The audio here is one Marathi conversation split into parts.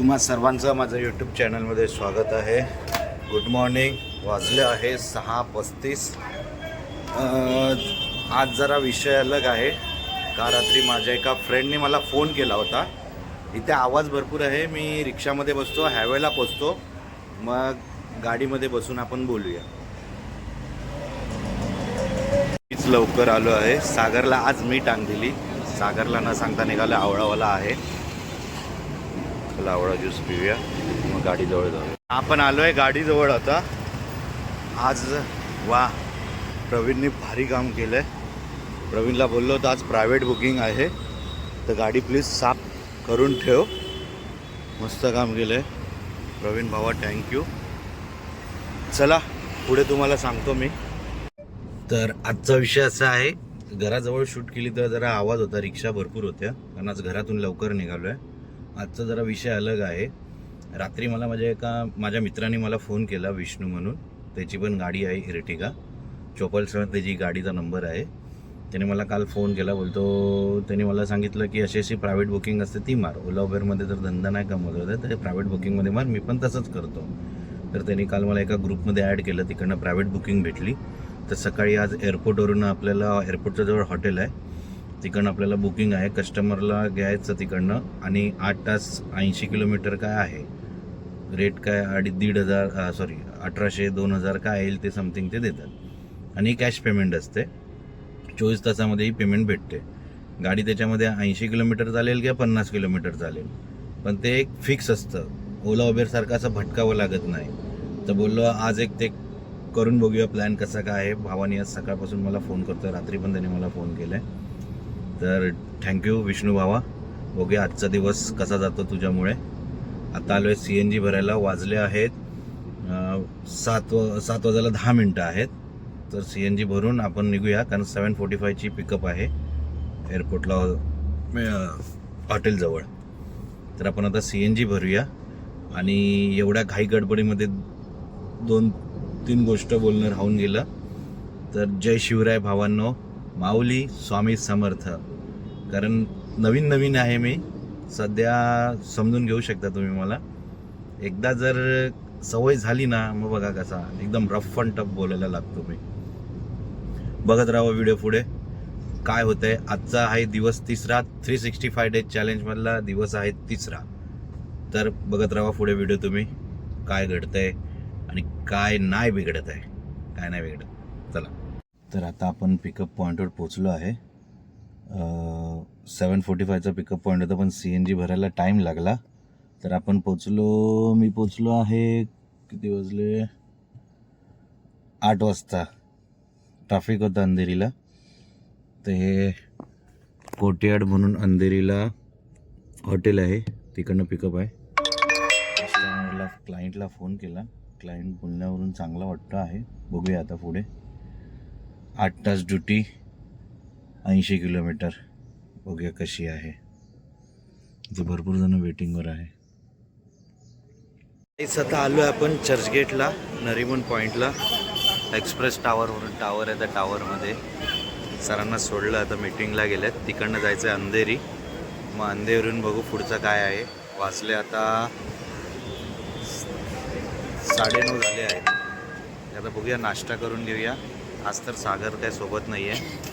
तुम्हा सर्वांचं माझं यूट्यूब चॅनलमध्ये स्वागत आहे. गुड मॉर्निंग वाजले आहे सहा पस्तीस. आज जरा विषय अलग आहे. का रात्री माझ्या एका फ्रेंडने मला फोन केला होता. इथे आवाज भरपूर आहे. मी रिक्षामध्ये बसतो हायवेला पोचतो. मग गाडीमध्ये बसून आपण बोलूया. मीच लवकर आलो आहे. सागरला आज मी टांग दिली. सागरला न सांगता निघालं आवळावाला आहे. आपला आवडा ज्यूस पिऊया. मग गाडीजवळ जाऊया. आपण आलो आहे गाडीजवळ आता. आज वा प्रवीणने भारी काम केलं आहे प्रवीणला बोललो होतं आज प्रायव्हेट बुकिंग आहे. तर गाडी प्लीज साफ करून ठेव. मस्त काम केलं आहे प्रवीण भावा थँक्यू चला पुढे तुम्हाला सांगतो मी. तर आजचा विषय असा आहे घराजवळ शूट केली तर जरा आवाज होता रिक्षा भरपूर होत्या. कारण आज घरातून लवकर निघालो आहे आजचा जरा विषय अलग आहे. रात्री मला माझ्या एका माझ्या मित्राने मला फोन केला विष्णू म्हणून. त्याची पण गाडी आहे इर्टिगा. चोपल त्याची गाडीचा नंबर आहे. त्याने मला काल फोन केला बोलतो त्याने मला सांगितलं की अशी अशी प्रायव्हेट बुकिंग असते ती मार. ओला उबेरमध्ये जर धंदा नाही कमवत होता तर प्रायव्हेट बुकिंगमध्ये मार मी पण तसंच करतो. तर त्यांनी काल मला एका ग्रुपमध्ये ॲड केलं तिकडनं प्रायव्हेट बुकिंग भेटली. तर सकाळी आज एअरपोर्टवरून आपल्याला एअरपोर्टच्या जवळ हॉटेल आहे. तिकडनं आपल्याला बुकिंग आहे. कस्टमरला घ्यायचं तिकडनं. आणि आठ तास ऐंशी किलोमीटर काय आहे? रेट काय? अडी दीड हजार सॉरी अठराशे दोन हजार काय येईल ते समथिंग ते देतात. आणि कॅश पेमेंट असते. चोवीस तासामध्येही पेमेंट भेटते. गाडी त्याच्यामध्ये ऐंशी किलोमीटर चालेल किंवा पन्नास किलोमीटर चालेल. पण ते एक फिक्स असतं. ओला उबेरसारखं असं भटकावं लागत नाही. तर बोललो आज एक ते करून बघूया प्लॅन कसा काय आहे. भावानी आज सकाळपासून मला फोन करतो रात्री पण त्याने मला फोन केला आहे तर थँक्यू विष्णू भावा. बघूया आजचा दिवस कसा जातो तुझ्यामुळे. आता आलो आहे सी एन जी भरायला. वाजले आहेत सात व सात वाजायला दहा मिनटं आहेत. तर सी एन जी भरून आपण निघूया कारण सेवन फोर्टी फायची पिकअप आहे. एअरपोर्टला हॉटेलजवळ. तर आपण आता सी एन जी भरूया. आणि एवढ्या घाई गडबडीमध्ये दोन तीन गोष्ट बोलणं राहून गेलं. तर जय शिवराय भावांनो. माऊली स्वामी समर्थ. कारण नवीन नवीन आहे मी. सध्या समजून घेऊ शकता तुम्ही मला. एकदा जर सवय झाली ना मग बघा कसा एकदम रफ अँड टफ बोलायला लागतो मी. बघत राहा व्हिडिओ पुढे. काय होतंय? आजचा आहे दिवस तिसरा. थ्री सिक्स्टी फाय डेज चॅलेंजमधला दिवस आहे तिसरा. तर बघत राहा पुढे व्हिडिओ तुम्ही. काय घडतंय आणि काय नाही बिघडत आहे. काय नाही बिघडत. चला. तर आता आपण पिकअप पॉईंटवर पोचलो आहे. सेवन फोर्टी फायचा पिकअप पॉईंट होता पण सी एन जी भरायला टाईम लागला. तर आपण पोचलो मी पोचलो आहे किती वाजले? आठ वाजता. ट्राफिक होतं अंधेरीला. तर हे कोटियाड म्हणून अंधेरीला हॉटेल आहे. तिकडनं पिकअप आहे. कस्टमरला क्लायंटला फोन केला. क्लायंट बोलण्यावरून चांगला वाटतं आहे. बघूया आता पुढे. आठ तास ड्युटी ऐंशी किलोमीटर. बघूया कशी आहे. इथे भरपूर जण वेटिंगवर आहे. आता आलो आहे आपण चर्चगेटला नरिमन पॉईंटला एक्सप्रेस टावरवरून टावर आहे त्या टावरमध्ये सरांना सोडलं आता मीटिंगला गेल्यात तिकडनं जायचं आहे अंधेरी. मग अंधेरीवरून बघू पुढचं काय आहे. वाचले आता साडेनऊ झाले आहेत. आता बघूया नाश्ता करून घेऊया. आज तर सागर काय सोबत नाही आहे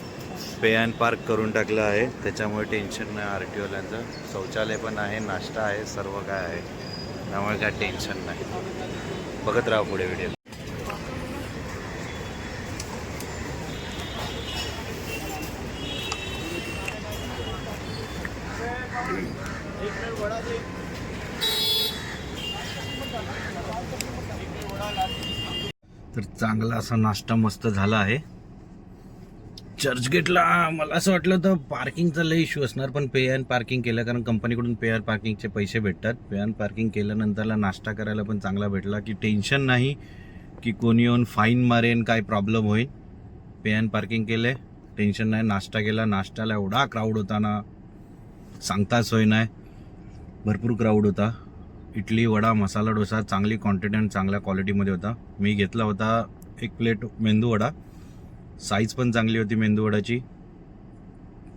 पे अँड पार्क करून टाकलं आहे. त्याच्यामुळे टेन्शन नाही आर टी ओल्यांचं शौचालय पण आहे नाश्ता आहे सर्व काय आहे. त्यामुळे काय टेन्शन नाही. बघत राहा पुढे व्हिडिओ तर चांगला असा नाश्ता मस्त झाला आहे. चर्चगेटला मला असं वाटलं तर पार्किंगचा लय इश्यू असणार पण पे अँड पार्किंग केलं कारण कंपनीकडून पे अँड पार्किंगचे पैसे भेटतात. पे अँड पार्किंग केल्यानंतरला नाश्ता करायला पण चांगला भेटला की टेन्शन नाही की कोणी येऊन फाईन मारेन काय प्रॉब्लेम होईल. पे अँड पार्किंग केले टेन्शन नाही नाश्ता केला. नाश्त्याला एवढा क्राऊड होता ना सांगता सोय नाही. भरपूर क्राऊड होता. इडली वडा मसाला डोसा चांगली क्वांटिटी आणि चांगल्या क्वालिटीमध्ये होता. मी घेतला होता एक प्लेट मेंदू वडा. साईज पण चांगली होती मेंदूवडाची.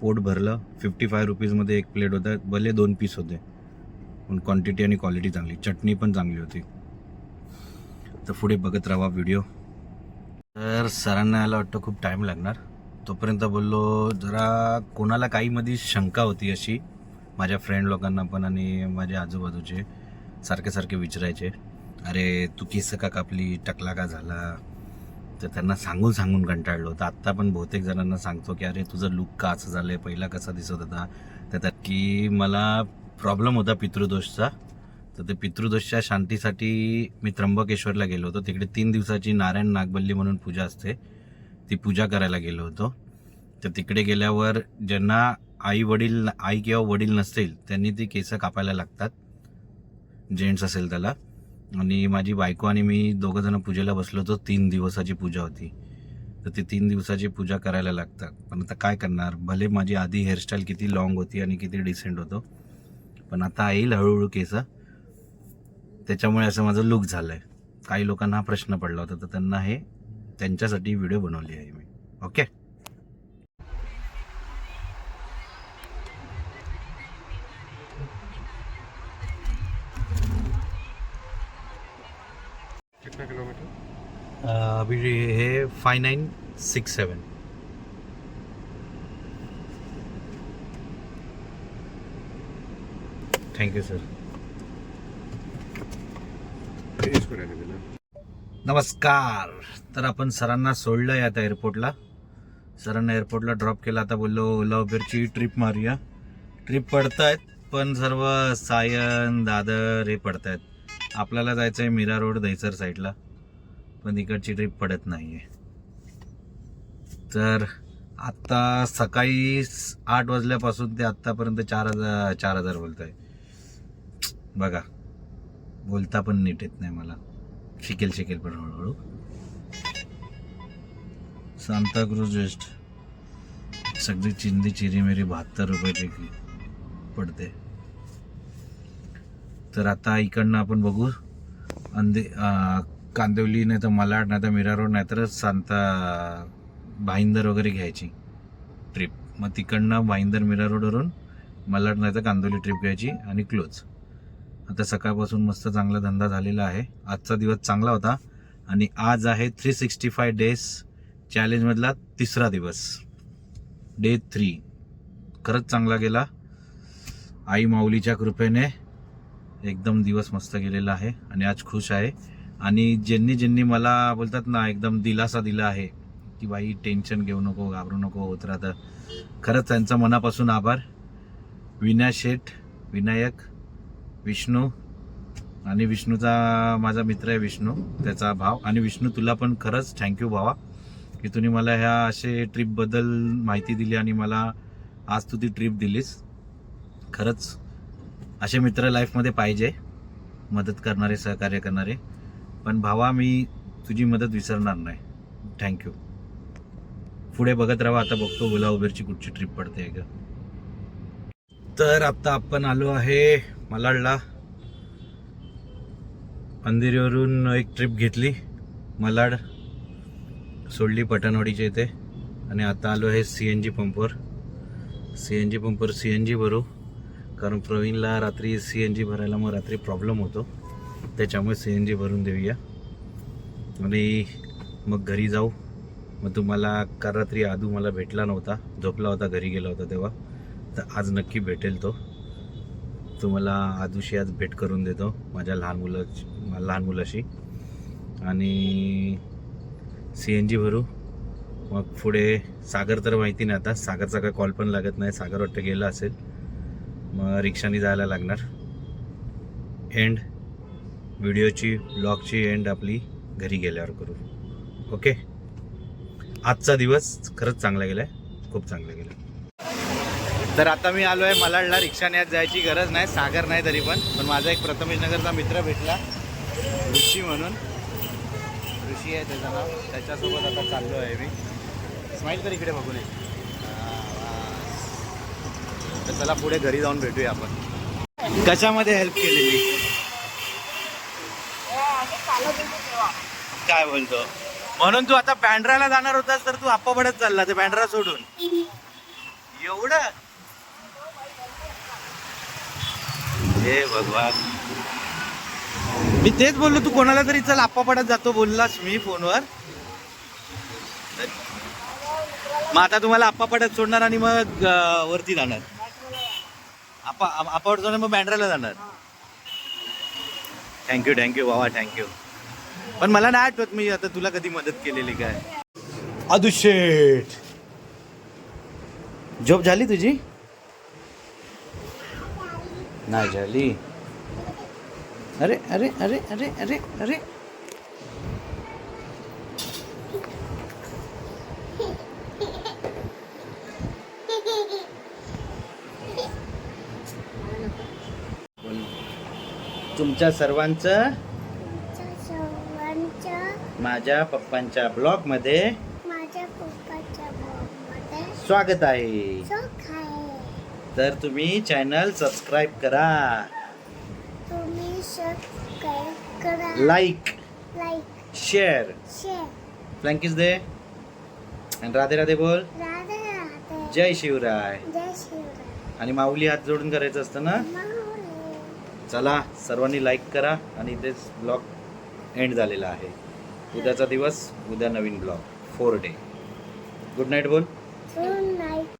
पोट भरलं. फिफ्टी फाय रुपीजमध्ये एक प्लेट होता. भले दोन पीस होते. पण क्वांटिटी आणि क्वालिटी चांगली. चटणी पण चांगली होती. तर पुढे बघत राहा व्हिडिओ तर सरांना यायला वाटतं खूप टाईम लागणार. तोपर्यंत बोललो जरा कोणाला काही मध्ये शंका होती अशी? माझ्या फ्रेंड लोकांना पण आणि माझ्या आजूबाजूचे सारखे सारखे विचारायचे. अरे तू केस का कापली? टकला का झाला? तर त्यांना सांगून सांगून कंटाळलो तर आत्ता पण बहुतेक जणांना सांगतो की अरे तुझं लुक का असं झालं आहे पहिला कसा दिसत होता? तर त्यात की मला प्रॉब्लेम होता पितृदोषचा. तर ते पितृदोषच्या शांतीसाठी मी त्र्यंबकेश्वरला गेलो होतो. तिकडे तीन दिवसाची नारायण नागबल्ली म्हणून पूजा असते. ती पूजा करायला गेलो होतो. तर तिकडे गेल्यावर ज्यांना आई वडील आई किंवा वडील नसतील त्यांनी ती केसं कापायला लागतात. जेंट्स असेल त्याला. आणि माझी बायको आणि मी दोघंजणं पूजेला बसलो होतो. तीन दिवसाची पूजा होती. तर ती तीन दिवसाची पूजा करायला लागतात. पण आता काय करणार? भले माझी आधी हेअरस्टाईल किती लॉंग होती आणि किती डिसेंट होतो. पण आता येईल हळूहळू केस. त्याच्यामुळे असं माझं लुक झालं आहे काही लोकांना हा प्रश्न पडला होता. तर त्यांना हे त्यांच्यासाठी व्हिडिओ बनवली आहे मी. ओके कितना किलोमीटर? अभी हे five nine six seven thank you sir नमस्कार। तर आपण सरांना सोडलं आहे आता एअरपोर्टला सरांना एअरपोर्टला ड्रॉप केलं. आता बोललो ओला उबेरची ट्रिप मारूया. ट्रिप पडतायत पण सर्व सायन दादर हे पडतायत. आपल्याला जायचं आहे मीरा रोड दहीसर साईडला पण इकडची ट्रिप पडत नाही आहे तर आत्ता सकाळी आठ वाजल्यापासून ते आत्तापर्यंत चार हजार चार हजार बोलत आहे बघा बोलता पण नीट येत नाही मला. शिकेल शिकेल पण हळूहळू. सांताक्रूज वेस्ट. सगळी चिंदी चिरीमिरी बहात्तर रुपयाची पडते. तर आता इकडनं आपण बघू. अंदे कांदिवली नाही तर मलाड नाही तर मीरा रोड नाही तर सांता भाईंदर वगैरे घ्यायची ट्रिप मग तिकडनं भाईंदर मीरा रोडवरून मलाड नाही तर कांदिवली ट्रिप घ्यायची आणि क्लोज आता सकाळपासून मस्त चांगला धंदा झालेला आहे. आजचा दिवस चांगला होता. आणि आज आहे थ्री सिक्स्टी फाय डेज चॅलेंजमधला तिसरा दिवस. डे थ्री खरंच चांगला गेला. आई माऊलीच्या कृपेने एकदम दिवस मस्त गेलेला आहे आणि आज खुश आहे. आणि ज्यांनी ज्यांनी मला बोलतात ना एकदम दिलासा दिला आहे की बाई टेन्शन घेऊ नको घाबरू नको होत राहतं. खरंच त्यांचा मनापासून आभार. विना शेठ विनायक विष्णू आणि विष्णूचा माझा मित्र आहे विष्णू त्याचा भाव. आणि विष्णू तुला पण खरंच थँक्यू भावा की तुम्ही मला ह्या असे ट्रिपबद्दल माहिती दिली आणि मला आज तू ती ट्रिप दिलीस. खरंच असे मित्र लाईफमध्ये पाहिजे. मदत करणारे सहकार्य करणारे. पण भावा मी तुझी मदत विसरणार नाही. थँक्यू पुढे बघत राहा. आता बघतो ओला उबेरची कुठची ट्रिप पडते का तर आत्ता आपण आलो आहे मलाडला. अंधेरीवरून एक ट्रिप घेतली. मलाड सोडली पटणवाडीच्या इथे. आणि आता आलो आहे सी एन जी पंपवर. सी एन जी पंपवर सी एन जी भरू. कारण प्रवीणला रात्री सी एन जी भरायला मग रात्री प्रॉब्लेम होतो. त्याच्यामुळे सी एन जी भरून देऊया. आणि मग घरी जाऊ. मग तुम्हाला काल रात्री आदू मला भेटला नव्हता. झोपला होता घरी गेला होता तेव्हा. तर आज नक्की भेटेल तो. तुम्हाला आदूशी आज भेट करून देतो माझ्या लहान मुलाची लहान मुलाशी. आणि सी एन जी भरू. मग पुढे सागर तर माहिती नाही आता. सागरचा काय कॉल पण लागत नाही. सागर वाटतं गेला असेल. मग रिक्षाने जायला लागणार. एंड व्हिडिओची ब्लॉगची एंड आपली घरी गेल्यावर करू. ओके आजचा दिवस खरंच चांगला गेला आहे खूप चांगला गेला तर आता मी आलो आहे मलाडला. रिक्षाने आज जायची गरज नाही सागर नाही तरी पण. पण माझा एक प्रथमेश नगरचा मित्र भेटला. ऋषी म्हणून. ऋषी आहे त्याचं नाव. त्याच्यासोबत आता चाललो आहे मी. स्माईल तर इकडे बघू नये तर चला पुढे घरी जाऊन भेटूया आपण. कशामध्ये हेल्प केलेली काय बोलतो? म्हणून तू आता बँड्राला जाणार होतास तर तू आप्पा पडत चालला ते बँड्रा सोडून. एवढं? हे भगवान. मी तेच बोललो तू कोणाला तरी चल आप्पा पडत जातो बोललास मी फोनवर. मग आता तुम्हाला आप्पा पडत सोडणार आणि मग वरती जाणार. आप्पा आप्पा जाणार मग बँड्राला जाणार. थँक्यू थँक्यू बाबा थँक्यू पण मला नाही आठवत मी आता तुला कधी मदत केलेली काय. अदुशेठ झोप झाली तुझी? नाही झाली. अरे अरे अरे अरे अरे अरे. तुमच्या सर्वांचं? तुमच्या सर्वांच्या माझ्या पप्पांच्या ब्लॉगमध्ये माझ्या पप्पाच्या ब्लॉगमध्ये स्वागत आहे. सुख आहे. तर तुम्ही चॅनल सबस्क्राईब करा. तुम्ही सबस्क्राईब करा. लाईक. लाईक. शेअर. शेअर. फ्लँकीज दे आणि राधे राधे बोल. राधे राधे. जय शिवराय. जय शिवराय. आणि माऊली हात जोडून करायचं असतं ना? चला सर्वांनी लाईक करा आणि इथेच ब्लॉग एंड झालेला आहे. उद्याचा दिवस उद्या नवीन blog four day good night बोल. Good night